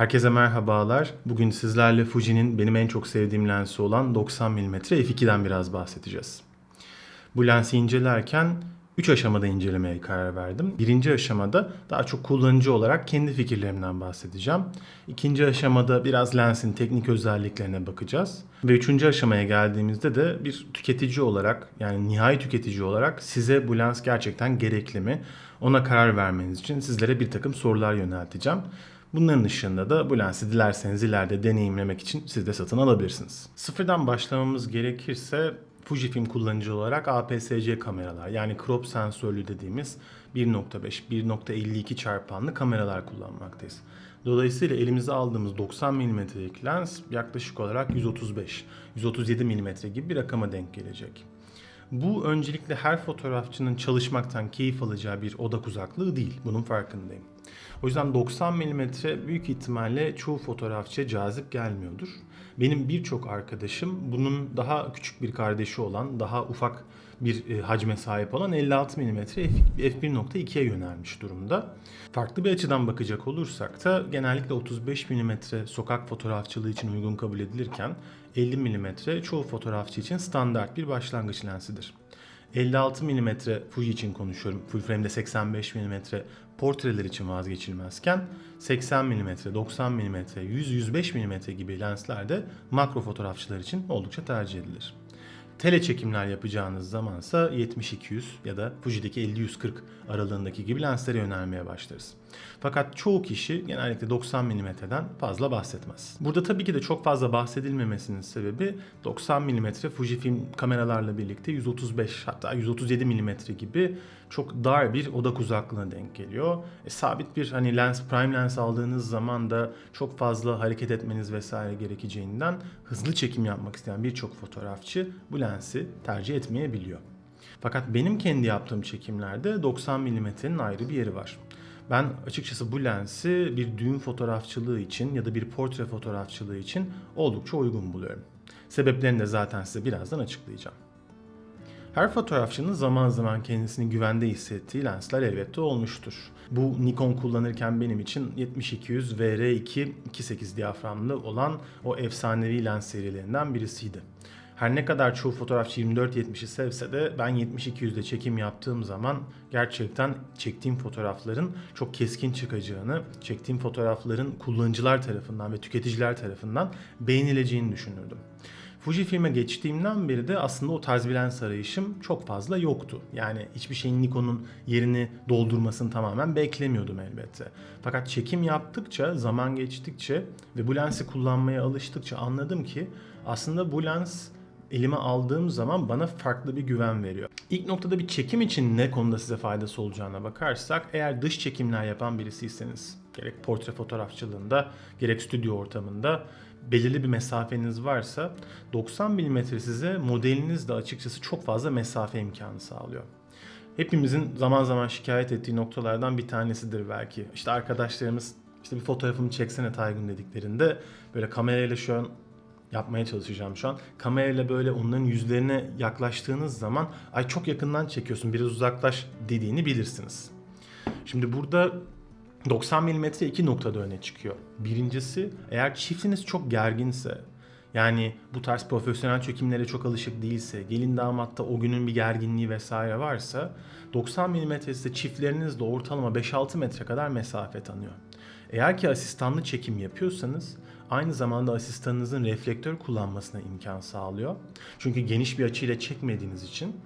Herkese merhabalar. Bugün sizlerle Fuji'nin benim en çok sevdiğim lensi olan 90 mm f2'den biraz bahsedeceğiz. Bu lensi incelerken 3 aşamada incelemeye karar verdim. Birinci aşamada daha çok kullanıcı olarak kendi fikirlerimden bahsedeceğim. İkinci aşamada biraz lensin teknik özelliklerine bakacağız. Ve üçüncü aşamaya geldiğimizde de bir tüketici olarak yani nihai tüketici olarak size bu lens gerçekten gerekli mi? Ona karar vermeniz için sizlere bir takım sorular yönelteceğim. Bunların ışığında da bu lensi dilerseniz ileride deneyimlemek için siz de satın alabilirsiniz. Sıfırdan başlamamız gerekirse Fujifilm kullanıcı olarak APS-C kameralar yani crop sensörlü dediğimiz 1.5, 1.52 çarpanlı kameralar kullanmaktayız. Dolayısıyla elimize aldığımız 90 mm'lik lens yaklaşık olarak 135, 137 mm gibi bir rakama denk gelecek. Bu öncelikle her fotoğrafçının çalışmaktan keyif alacağı bir odak uzaklığı değil. Bunun farkındayım. O yüzden 90 mm büyük ihtimalle çoğu fotoğrafçıya cazip gelmiyordur. Benim birçok arkadaşım bunun daha küçük bir kardeşi olan, daha ufak bir e, hacme sahip olan 56 mm f1.2'ye yönelmiş durumda. Farklı bir açıdan bakacak olursak da genellikle 35 mm sokak fotoğrafçılığı için uygun kabul edilirken 50 mm çoğu fotoğrafçı için standart bir başlangıç lensidir. 56 mm Fuji için konuşuyorum. Full frame'de 85 mm portreler için vazgeçilmezken 80 mm, 90 mm, 100-105 mm gibi lensler de makro fotoğrafçılar için oldukça tercih edilir. Tele çekimler yapacağınız zamansa 70-200 ya da Fuji'deki 50-140 aralığındaki gibi lenslere yönelmeye başlarız. Fakat çoğu kişi genellikle 90 mm'den fazla bahsetmez. Burada tabii ki de çok fazla bahsedilmemesinin sebebi 90 mm Fujifilm kameralarla birlikte 135 hatta 137 mm gibi çok dar bir odak uzaklığına denk geliyor. E, sabit bir hani lens prime lens aldığınız zaman da çok fazla hareket etmeniz vesaire gerekeceğinden hızlı çekim yapmak isteyen birçok fotoğrafçı bu lensi tercih etmeyebiliyor. Fakat benim kendi yaptığım çekimlerde 90 mm'nin ayrı bir yeri var. Ben açıkçası bu lensi bir düğün fotoğrafçılığı için ya da bir portre fotoğrafçılığı için oldukça uygun buluyorum. Sebeplerini de zaten size birazdan açıklayacağım. Her fotoğrafçının zaman zaman kendisini güvende hissettiği lensler elbette olmuştur. Bu Nikon kullanırken benim için 70-200 VR2 2.8 diyaframlı olan o efsanevi lens serilerinden birisiydi. Her ne kadar çoğu fotoğrafçı 24-70'i sevse de ben 70-200'de çekim yaptığım zaman gerçekten çektiğim fotoğrafların çok keskin çıkacağını, çektiğim fotoğrafların kullanıcılar tarafından ve tüketiciler tarafından beğenileceğini düşünürdüm. Fujifilm'e geçtiğimden beri de aslında o tarz bir lens arayışım çok fazla yoktu. Yani hiçbir şeyin Nikon'un yerini doldurmasını tamamen beklemiyordum elbette. Fakat çekim yaptıkça, zaman geçtikçe ve bu lensi kullanmaya alıştıkça anladım ki aslında bu lens elime aldığım zaman bana farklı bir güven veriyor. İlk noktada bir çekim için ne konuda size faydası olacağına bakarsak eğer dış çekimler yapan birisiyseniz gerek portre fotoğrafçılığında gerek stüdyo ortamında belirli bir mesafeniz varsa 90 mm size modeliniz de açıkçası çok fazla mesafe imkanı sağlıyor. Hepimizin zaman zaman şikayet ettiği noktalardan bir tanesidir belki. İşte arkadaşlarımız işte bir fotoğrafımı çeksene Taygun dediklerinde böyle kamerayla şu an yapmaya çalışacağım şu an. Kamerayla böyle onların yüzlerine yaklaştığınız zaman ay çok yakından çekiyorsun biraz uzaklaş dediğini bilirsiniz. Şimdi burada 90 mm iki noktada öne çıkıyor. Birincisi eğer çiftiniz çok gerginse yani bu tarz profesyonel çekimlere çok alışık değilse, gelin damatta o günün bir gerginliği vesaire varsa 90 mm ise çiftlerinizle ortalama 5-6 metre kadar mesafe tanıyor. Eğer ki asistanlı çekim yapıyorsanız aynı zamanda asistanınızın reflektör kullanmasına imkan sağlıyor. Çünkü geniş bir açıyla çekmediğiniz için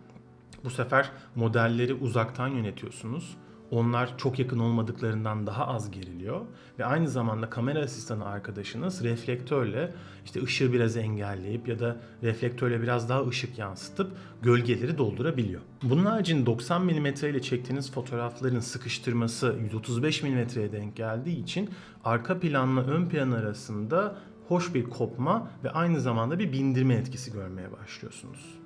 bu sefer modelleri uzaktan yönetiyorsunuz onlar çok yakın olmadıklarından daha az geriliyor ve aynı zamanda kamera asistanı arkadaşınız reflektörle işte ışığı biraz engelleyip ya da reflektörle biraz daha ışık yansıtıp gölgeleri doldurabiliyor. Bunun haricinde 90 mm ile çektiğiniz fotoğrafların sıkıştırması 135 mm'ye denk geldiği için arka planla ön plan arasında hoş bir kopma ve aynı zamanda bir bindirme etkisi görmeye başlıyorsunuz.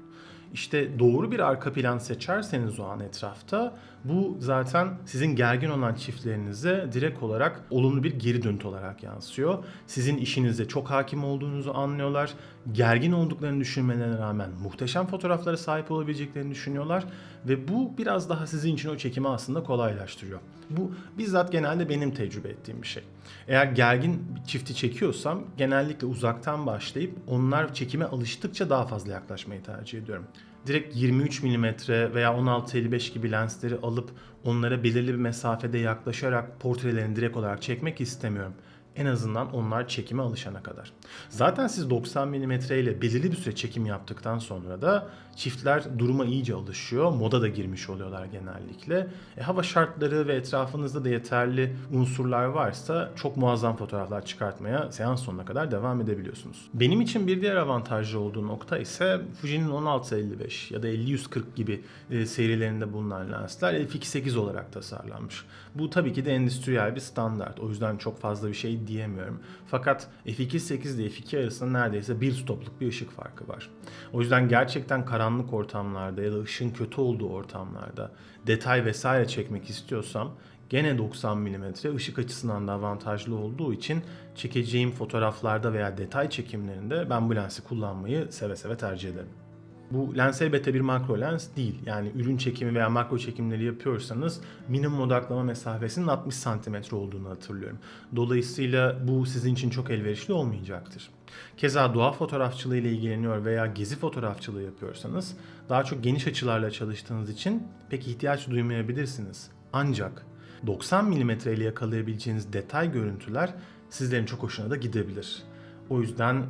İşte doğru bir arka plan seçerseniz o an etrafta Bu zaten sizin gergin olan çiftlerinize direkt olarak olumlu bir geri dönüt olarak yansıyor. Sizin işinize çok hakim olduğunuzu anlıyorlar. Gergin olduklarını düşünmelerine rağmen muhteşem fotoğraflara sahip olabileceklerini düşünüyorlar ve bu biraz daha sizin için o çekimi aslında kolaylaştırıyor. Bu bizzat genelde benim tecrübe ettiğim bir şey. Eğer gergin çifti çekiyorsam genellikle uzaktan başlayıp onlar çekime alıştıkça daha fazla yaklaşmayı tercih ediyorum. Direkt 23 mm veya 16-55 gibi lensleri alıp onlara belirli bir mesafede yaklaşarak portrelerini direkt olarak çekmek istemiyorum. En azından onlar çekime alışana kadar. Zaten siz 90 mm ile belirli bir süre çekim yaptıktan sonra da çiftler duruma iyice alışıyor. Moda da girmiş oluyorlar genellikle. E, hava şartları ve etrafınızda da yeterli unsurlar varsa çok muazzam fotoğraflar çıkartmaya seans sonuna kadar devam edebiliyorsunuz. Benim için bir diğer avantajlı olduğu nokta ise Fuji'nin 16-55 ya da 50-140 gibi e, serilerinde bulunan lensler f2.8 olarak tasarlanmış. Bu tabii ki de endüstriyel bir standart. O yüzden çok fazla bir şey diyemiyorum. Fakat f2.8 ile f2 arasında neredeyse bir stopluk bir ışık farkı var. O yüzden gerçekten karanlık ortamlarda ya da ışığın kötü olduğu ortamlarda detay vesaire çekmek istiyorsam gene 90 mm ışık açısından da avantajlı olduğu için çekeceğim fotoğraflarda veya detay çekimlerinde ben bu lensi kullanmayı seve seve tercih ederim. Bu lens elbette bir makro lens değil. Yani ürün çekimi veya makro çekimleri yapıyorsanız minimum odaklama mesafesinin 60 cm olduğunu hatırlıyorum. Dolayısıyla bu sizin için çok elverişli olmayacaktır. Keza doğa fotoğrafçılığı ile ilgileniyor veya gezi fotoğrafçılığı yapıyorsanız daha çok geniş açılarla çalıştığınız için pek ihtiyaç duymayabilirsiniz. Ancak 90 mm ile yakalayabileceğiniz detay görüntüler sizlerin çok hoşuna da gidebilir. O yüzden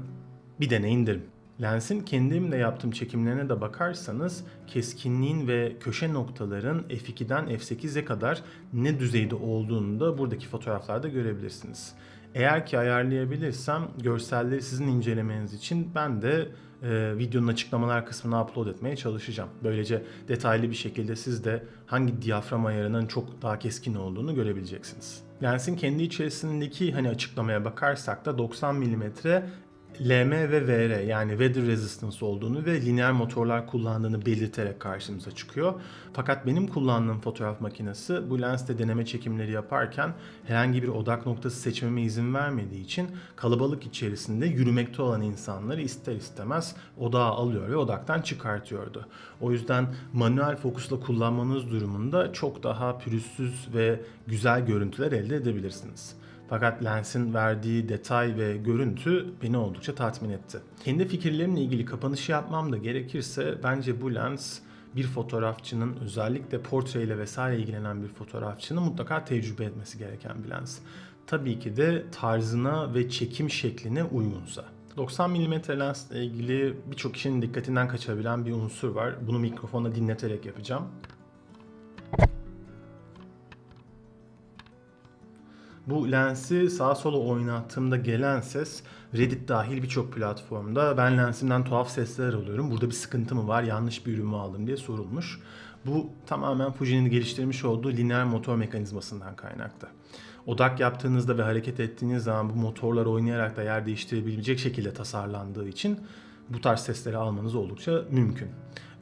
bir deneyin derim. Lensin kendimle yaptığım çekimlerine de bakarsanız keskinliğin ve köşe noktaların f2'den f8'e kadar ne düzeyde olduğunu da buradaki fotoğraflarda görebilirsiniz. Eğer ki ayarlayabilirsem görselleri sizin incelemeniz için ben de e, videonun açıklamalar kısmına upload etmeye çalışacağım. Böylece detaylı bir şekilde siz de hangi diyafram ayarının çok daha keskin olduğunu görebileceksiniz. Lensin kendi içerisindeki hani açıklamaya bakarsak da 90 mm LM ve VR yani weather resistance olduğunu ve lineer motorlar kullandığını belirterek karşımıza çıkıyor. Fakat benim kullandığım fotoğraf makinesi bu lensle deneme çekimleri yaparken herhangi bir odak noktası seçmeme izin vermediği için kalabalık içerisinde yürümekte olan insanları ister istemez odağa alıyor ve odaktan çıkartıyordu. O yüzden manuel fokusla kullanmanız durumunda çok daha pürüzsüz ve güzel görüntüler elde edebilirsiniz. Fakat lensin verdiği detay ve görüntü beni oldukça tatmin etti. Kendi fikirlerimle ilgili kapanışı yapmam da gerekirse bence bu lens bir fotoğrafçının özellikle portreyle vesaire ilgilenen bir fotoğrafçının mutlaka tecrübe etmesi gereken bir lens. Tabii ki de tarzına ve çekim şekline uygunsa. 90 mm lensle ilgili birçok kişinin dikkatinden kaçabilen bir unsur var. Bunu mikrofona dinleterek yapacağım. Bu lensi sağa sola oynattığımda gelen ses Reddit dahil birçok platformda ben lensimden tuhaf sesler alıyorum. Burada bir sıkıntı mı var, yanlış bir ürün mü aldım diye sorulmuş. Bu tamamen Fuji'nin geliştirmiş olduğu lineer motor mekanizmasından kaynaklı. Odak yaptığınızda ve hareket ettiğiniz zaman bu motorlar oynayarak da yer değiştirebilecek şekilde tasarlandığı için bu tarz sesleri almanız oldukça mümkün.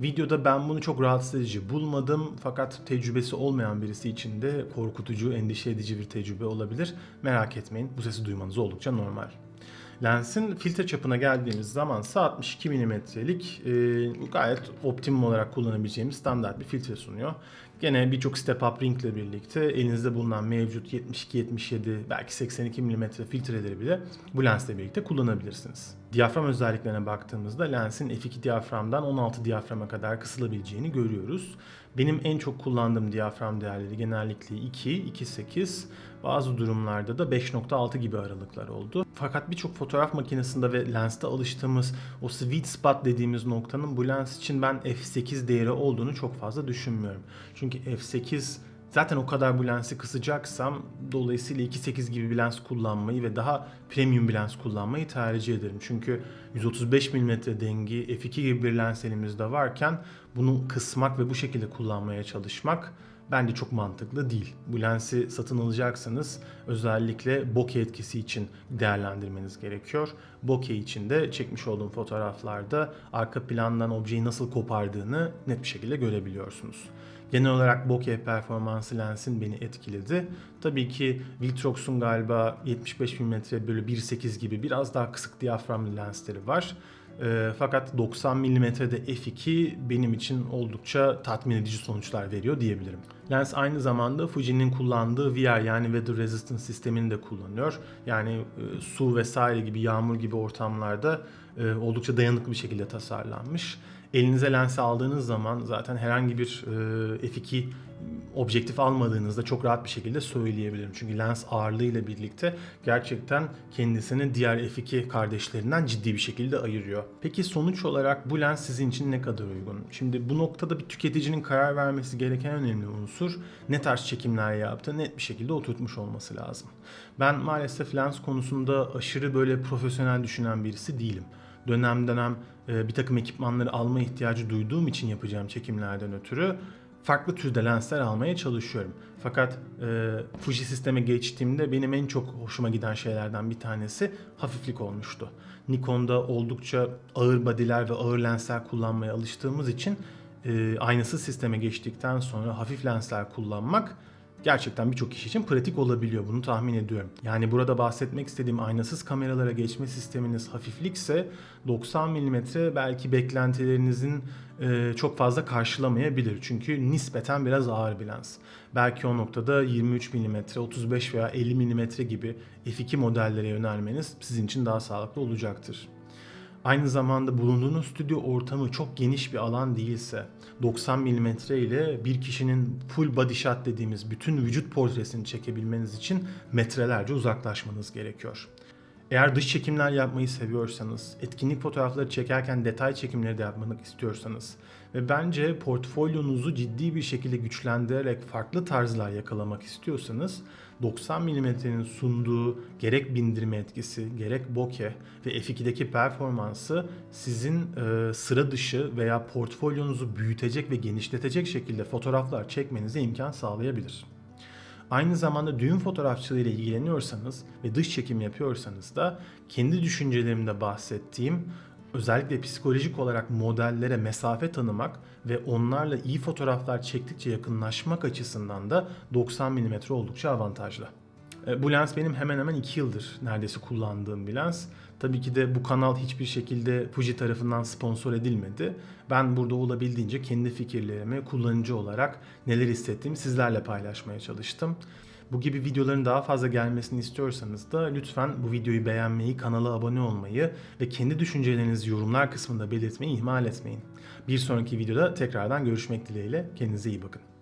Videoda ben bunu çok rahatsız edici bulmadım fakat tecrübesi olmayan birisi için de korkutucu, endişe edici bir tecrübe olabilir. Merak etmeyin bu sesi duymanız oldukça normal. Lensin filtre çapına geldiğimiz zaman ise 62 mm'lik e, gayet optimum olarak kullanabileceğimiz standart bir filtre sunuyor. Gene birçok step up ring ile birlikte elinizde bulunan mevcut 72, 77 belki 82 mm filtreleri bile bu lensle birlikte kullanabilirsiniz. Diyafram özelliklerine baktığımızda lensin f2 diyaframdan 16 diyaframa kadar kısılabileceğini görüyoruz. Benim en çok kullandığım diyafram değerleri genellikle 2, 2.8, bazı durumlarda da 5.6 gibi aralıklar oldu. Fakat birçok fotoğraf makinesinde ve lenste alıştığımız o sweet spot dediğimiz noktanın bu lens için ben f8 değeri olduğunu çok fazla düşünmüyorum. Çünkü f8 Zaten o kadar bu lensi kısacaksam dolayısıyla 2.8 gibi bir lens kullanmayı ve daha premium bir lens kullanmayı tercih ederim. Çünkü 135 mm dengi f2 gibi bir lens elimizde varken bunu kısmak ve bu şekilde kullanmaya çalışmak bence çok mantıklı değil. Bu lensi satın alacaksanız özellikle bokeh etkisi için değerlendirmeniz gerekiyor. Bokeh için de çekmiş olduğum fotoğraflarda arka plandan objeyi nasıl kopardığını net bir şekilde görebiliyorsunuz. Genel olarak bokeh performansı lensin beni etkiledi. Tabii ki Viltrox'un galiba 75 mm bölü 1.8 gibi biraz daha kısık diyaframlı lensleri var. E, fakat 90 mm'de f2 benim için oldukça tatmin edici sonuçlar veriyor diyebilirim. Lens aynı zamanda Fuji'nin kullandığı VR yani Weather Resistant sistemini de kullanıyor. Yani e, su vesaire gibi yağmur gibi ortamlarda e, oldukça dayanıklı bir şekilde tasarlanmış. Elinize lens aldığınız zaman zaten herhangi bir e, f2 objektif almadığınızda çok rahat bir şekilde söyleyebilirim. Çünkü lens ağırlığıyla birlikte gerçekten kendisini diğer f2 kardeşlerinden ciddi bir şekilde ayırıyor. Peki sonuç olarak bu lens sizin için ne kadar uygun? Şimdi bu noktada bir tüketicinin karar vermesi gereken önemli unsur ne tarz çekimler yaptığı net bir şekilde oturtmuş olması lazım. Ben maalesef lens konusunda aşırı böyle profesyonel düşünen birisi değilim dönem dönem e, bir takım ekipmanları alma ihtiyacı duyduğum için yapacağım çekimlerden ötürü farklı türde lensler almaya çalışıyorum. Fakat e, Fuji sisteme geçtiğimde benim en çok hoşuma giden şeylerden bir tanesi hafiflik olmuştu. Nikon'da oldukça ağır body'ler ve ağır lensler kullanmaya alıştığımız için e, aynasız sisteme geçtikten sonra hafif lensler kullanmak gerçekten birçok kişi için pratik olabiliyor. Bunu tahmin ediyorum. Yani burada bahsetmek istediğim aynasız kameralara geçme sisteminiz hafiflikse 90 mm belki beklentilerinizin e, çok fazla karşılamayabilir. Çünkü nispeten biraz ağır bir lens. Belki o noktada 23 mm, 35 veya 50 mm gibi f2 modellere yönelmeniz sizin için daha sağlıklı olacaktır. Aynı zamanda bulunduğunuz stüdyo ortamı çok geniş bir alan değilse 90 mm ile bir kişinin full body shot dediğimiz bütün vücut portresini çekebilmeniz için metrelerce uzaklaşmanız gerekiyor. Eğer dış çekimler yapmayı seviyorsanız, etkinlik fotoğrafları çekerken detay çekimleri de yapmak istiyorsanız ve bence portfolyonuzu ciddi bir şekilde güçlendirerek farklı tarzlar yakalamak istiyorsanız 90 mm'nin sunduğu gerek bindirme etkisi, gerek bokeh ve f2'deki performansı sizin e, sıra dışı veya portfolyonuzu büyütecek ve genişletecek şekilde fotoğraflar çekmenize imkan sağlayabilir. Aynı zamanda düğün fotoğrafçılığı ile ilgileniyorsanız ve dış çekim yapıyorsanız da kendi düşüncelerimde bahsettiğim özellikle psikolojik olarak modellere mesafe tanımak ve onlarla iyi fotoğraflar çektikçe yakınlaşmak açısından da 90 mm oldukça avantajlı. E, bu lens benim hemen hemen 2 yıldır neredeyse kullandığım bir lens. Tabii ki de bu kanal hiçbir şekilde Fuji tarafından sponsor edilmedi. Ben burada olabildiğince kendi fikirlerimi kullanıcı olarak neler hissettiğimi sizlerle paylaşmaya çalıştım. Bu gibi videoların daha fazla gelmesini istiyorsanız da lütfen bu videoyu beğenmeyi, kanala abone olmayı ve kendi düşüncelerinizi yorumlar kısmında belirtmeyi ihmal etmeyin. Bir sonraki videoda tekrardan görüşmek dileğiyle. Kendinize iyi bakın.